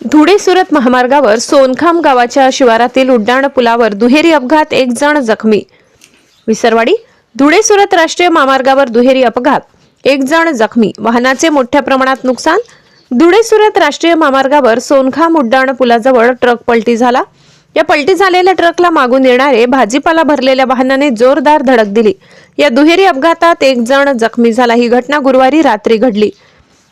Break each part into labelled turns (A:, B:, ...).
A: धुळे सुरत महामार्गावर सोनखाम गावाच्या शिवारातील उड्डाण पुलावर दुहेरी अपघात एक जण जखमी. विसरवाडी धुळे सुरत राष्ट्रीय महामार्गावर दुहेरी अपघात एक जण जखमी. वाहनाचे मोठ्या प्रमाणात नुकसान धुळे सुरत राष्ट्रीय महामार्गावर सोनखाम उड्डाण पुलाजवळ ट्रक पलटी झाला. या पलटी झालेल्या ट्रकला मागून येणारे भाजीपाला भरलेल्या वाहनाने जोरदार धडक दिली. या दुहेरी अपघातात एक जण जखमी झाला. ही घटना गुरुवारी रात्री घडली.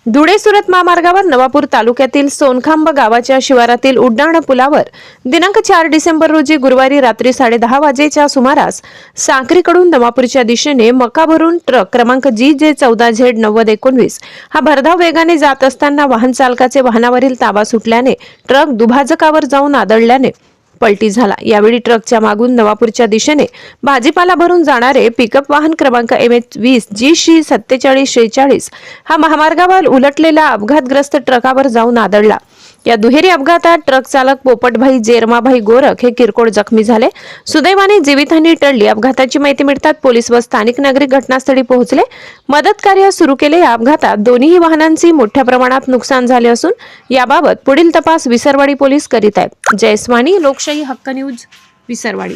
A: धुळे सुरत महामार्गावर नवापूर तालुक्यातील सोनखांब गावाच्या शिवारातील उड्डाण पुलावर दिनांक चार डिसेंबर रोजी गुरुवारी रात्री साडेदहा वाजेच्या सुमारास साक्रीकडून नवापूरच्या दिशेने मका भरून ट्रक क्रमांक जी जे चौदा झेड नव्वद एकोणवीस हा भरधाव वेगाने जात असताना वाहन चालकाचे वाहनावरील ताबा सुटल्याने ट्रक दुभाजकावर जाऊन आदळल्याने पलटी झाला. यावेळी ट्रकच्या मागून नवापूरच्या दिशेने भाजीपाला भरून जाणारे पिकअप वाहन क्रमांक एम एच वीस जी शी सत्तेचाळीस शेहेचाळीस हा महामार्गावर उलटलेला अपघातग्रस्त ट्रकावर जाऊन आदळला. या दुहेरी अपघातात ट्रक चालक पोपटभाई जेरमाभाई गोरख हे किरकोळ जखमी झाले. सुदैवाने जीवितहानी टळली. अपघाताची माहिती मिळतात पोलीस व स्थानिक नागरिक घटनास्थळी पोहोचले. मदत कार्य सुरू केले. या अपघातात दोन्ही वाहनांची मोठ्या प्रमाणात नुकसान झाले असून याबाबत पुढील तपास विसरवाडी पोलीस करीत आहेत. जयस्वानी लोकशाही हक्क न्यूज विसरवाडी.